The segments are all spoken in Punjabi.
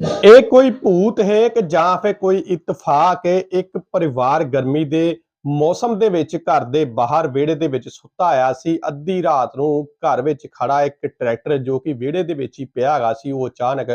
ਇਹ ਕੋਈ ਭੂਤ ਹੈ ਕਿ ਜਾਂ ਫਿਰ ਕੋਈ ਇਤਫਾਕ ਹੈ? ਇੱਕ ਪਰਿਵਾਰ ਗਰਮੀ ਦੇ ਮੌਸਮ ਦੇ ਵਿੱਚ ਘਰ ਦੇ ਬਾਹਰ ਵਿਹੜੇ ਦੇ ਵਿੱਚ ਸੁੱਤਾ ਆਇਆ ਸੀ। ਅੱਧੀ ਰਾਤ ਨੂੰ ਘਰ ਵਿੱਚ ਖੜਾ ਇੱਕ ਟਰੈਕਟਰ ਜੋ ਕਿ ਵਿਹੜੇ ਦੇ ਵਿੱਚ ਹੀ ਪਿਆ ਹੈਗਾ ਸੀ, ਉਹ ਅਚਾਨਕ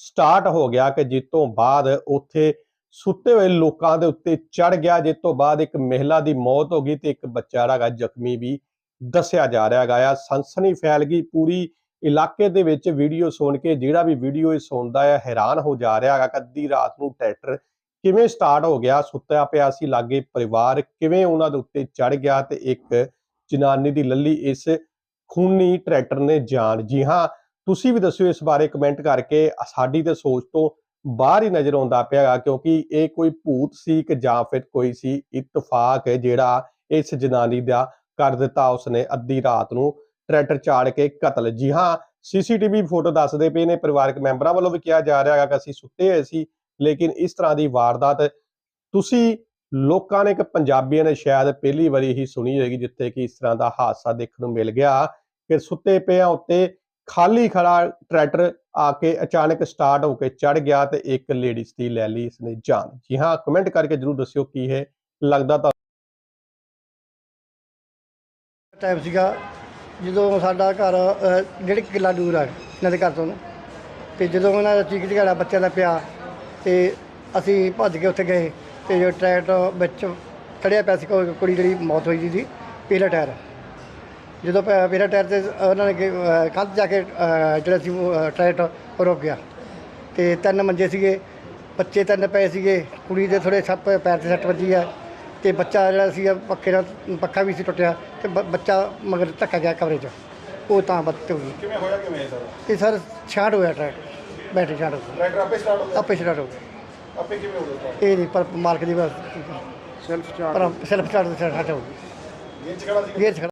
ਸਟਾਰਟ ਹੋ ਗਿਆ ਕਿ ਜਿਸ ਤੋਂ ਬਾਅਦ ਉੱਥੇ ਸੁੱਤੇ ਹੋਏ ਲੋਕਾਂ ਦੇ ਉੱਤੇ ਚੜ ਗਿਆ। ਜਿਸ ਤੋਂ ਬਾਅਦ ਇੱਕ ਮਹਿਲਾ ਦੀ ਮੌਤ ਹੋ ਗਈ ਤੇ ਇੱਕ ਬੱਚਾ ਜਿਹੜਾ ਹੈਗਾ ਜ਼ਖਮੀ ਵੀ ਦੱਸਿਆ ਜਾ ਰਿਹਾ ਹੈਗਾ ਆ। ਸਨਸਨੀ ਫੈਲ ਗਈ, ਪੂਰੀ ਇਲਾਕੇ ਦੇ ਵਿੱਚ ਵੀਡੀਓ ਸੁਣ ਕੇ ਜਿਹੜਾ ਵੀ ਵੀਡੀਓ ਇਹ ਸੁਣਦਾ ਹੈ ਹੈਰਾਨ ਹੋ ਜਾ ਰਿਹਾ ਹੈਗਾ ਕਿ ਰਾਤ ਨੂੰ ਟਰੈਕਟਰ ਕਿਵੇਂ ਸਟਾਰਟ ਹੋ ਗਿਆ, ਸੁੱਤਿਆ ਪਿਆ ਸੀ ਲਾਗੇ ਪਰਿਵਾਰ, ਕਿਵੇਂ ਉਹਨਾਂ ਦੇ ਉੱਤੇ ਚੜ ਗਿਆ ਤੇ ਇੱਕ ਜਨਾਨੀ ਦੀ ਲੱਲੀ ਇਸ ਖੂਨੀ ਟਰੈਕਟਰ ਨੇ ਜਾਨ। ਜੀ ਹਾਂ, ਤੁਸੀਂ ਵੀ ਦੱਸਿਓ ਇਸ ਬਾਰੇ ਕਮੈਂਟ ਕਰਕੇ। ਸਾਡੀ ਤੇ ਸੋਚ ਤੋਂ ਬਾਹਰ ਹੀ ਨਜ਼ਰ ਆਉਂਦਾ ਪਿਆ ਹੈਗਾ, ਕਿਉਂਕਿ ਇਹ ਕੋਈ ਭੂਤ ਸੀ ਕਿ ਜਾਂ ਫਿਰ ਕੋਈ ਸੀ, ਇਤਫਾਕ ਜਿਹੜਾ ਇਸ ਜਨਾਨੀ ਦਾ ਕਰ ਦਿੱਤਾ ਉਸਨੇ ਅੱਧੀ ਰਾਤ ਨੂੰ। ਟਰੈਕਟਰ ਚਾੜ ਕੇ ਕਤਲ। ਜੀ ਹਾਂ, ਸੀਸੀਟੀਵੀ ਫੋਟੋ ਦੱਸਦੇ ਪਏ ਨੇ, ਪਰਿਵਾਰਕ ਮੈਂਬਰਾਂ ਵੱਲੋਂ ਵੀ ਕਿਹਾ ਜਾ ਰਿਹਾ ਹੈਗਾ ਕਿ ਅਸੀਂ ਸੁੱਤੇ ਹੋਏ ਸੀ, ਲੇਕਿਨ ਇਸ ਤਰ੍ਹਾਂ ਦੀ ਵਾਰਦਾਤ ਤੁਸੀਂ ਲੋਕਾਂ ਨੇ ਕਿ ਪੰਜਾਬੀਆਂ ਨੇ ਸ਼ਾਇਦ ਪਹਿਲੀ ਵਾਰੀ ਹੀ ਸੁਣੀ ਹੋਏਗੀ, ਜਿੱਥੇ ਕਿ ਇਸ ਤਰ੍ਹਾਂ ਦਾ ਹਾਦਸਾ ਦੇਖਣ ਨੂੰ ਮਿਲ ਗਿਆ ਕਿ ਸੁੱਤੇ ਪਿਆ ਉੱਤੇ ਖਾਲੀ ਖੜਾ ਟਰੈਕਟਰ ਆ ਕੇ ਅਚਾਨਕ ਸਟਾਰਟ ਹੋ ਕੇ ਚੜ ਗਿਆ ਤੇ ਇੱਕ ਲੇਡੀਜ਼ ਦੀ ਲੈ ਲਈ ਇਸਨੇ ਜਾਨ। ਜੀ ਹਾਂ, ਕਮੈਂਟ ਕਰਕੇ ਜਰੂਰ ਦੱਸਿਓ ਕੀ ਹੈ ਲੱਗਦਾ ਤਾਂ ਟਾਈਮ ਸੀਗਾ ਜਦੋਂ ਸਾਡਾ ਘਰ ਅ, ਡੇਢ ਕੁ ਕਿੱਲਾ ਦੂਰ ਆ ਇਹਨਾਂ ਦੇ ਘਰ ਤੋਂ। ਤੇ ਜਦੋਂ ਉਹਨਾਂ ਦਾ ਚੀਕ ਝਗੜਾ ਬੱਚਿਆਂ ਦਾ ਪਿਆ ਤੇ ਅਸੀਂ ਭੱਜ ਕੇ ਉੱਥੇ ਗਏ ਤੇ ਜੋ ਟਰੈਕਟਰ ਵਿੱਚ ਖੜਿਆ ਪਿਆ ਸੀ ਕੋਈ ਕੁੜੀ ਜਿਹੜੀ ਮੌਤ ਹੋਈ ਸੀ ਦੀ ਪਹਿਲਾ ਟਾਇਰ। ਜਦੋਂ ਪ- ਪਹਿਲਾ ਟਾਇਰ ਤੇ ਉਹਨਾਂ ਨੇ ਕਿ, ਅ, ਕੰਧ ਜਾ ਕੇ ਅ, ਜਿਹੜਾ ਸੀ ਉਹ, ਅ, ਟਰੈਕਟਰ ਉਹ ਰੁਕ ਗਿਆ। ਤੇ ਤਿੰਨ ਮੰਜੇ ਸੀਗੇ ਬੱਚੇ ਤਿੰਨ ਪਏ ਸੀਗੇ ਕੁੜੀ ਦੇ ਥੋੜੇ ਸੱਪ ਪੈਰ ਤੇ ਸੱਟ ਵੱਜੀ ਆ। ਤੇ ਬੱਚਾ ਜਿਹੜਾ ਸੀ ਪੱਖੇ ਨਾਲ ਪੱਖਾ ਵੀ ਸੀ ਟੁੱਟਿਆ ਤੇ ਬ- ਬੱਚਾ ਮਗਰ ਧੱਕਾ ਗਿਆ ਕਮਰੇ 'ਚ। ਉਹ ਤਾਂ ਬੱਤ ਹੋ ਗਈ ਕਿਵੇਂ ਹੋਇਆ ਕਿਵੇਂ ਇਹ ਸਰ? ਇਹ ਸਰ ਛਾਟ ਹੋਇਆ ਟਰੈਕ ਬੈਟਰੀ ਛਾਟ ਹੋ ਗਈ। ਟਰੈਕਟਰ ਆਪੇ ਸਟਾਰਟ ਹੋ ਆਪੇ ਛਾਟ ਹੋ ਗਈ ਗਿਆ। ਆਪੇ ਕਿਵੇਂ ਹੋ ਗਿਆ? ਇਹ ਨਹੀਂ ਪਰ ਮਾਲਕ ਦੀ ਬਸ। ਸੈਲਫ ਪਰ ਸੈਲਫ ਤੇ ਛਾਟ ਹੋ ਗਈ। ਗੇਅਰ ਚ ਖੜਾ ਸੀ? ਗੇਅਰ 'ਚ ਖੜਾ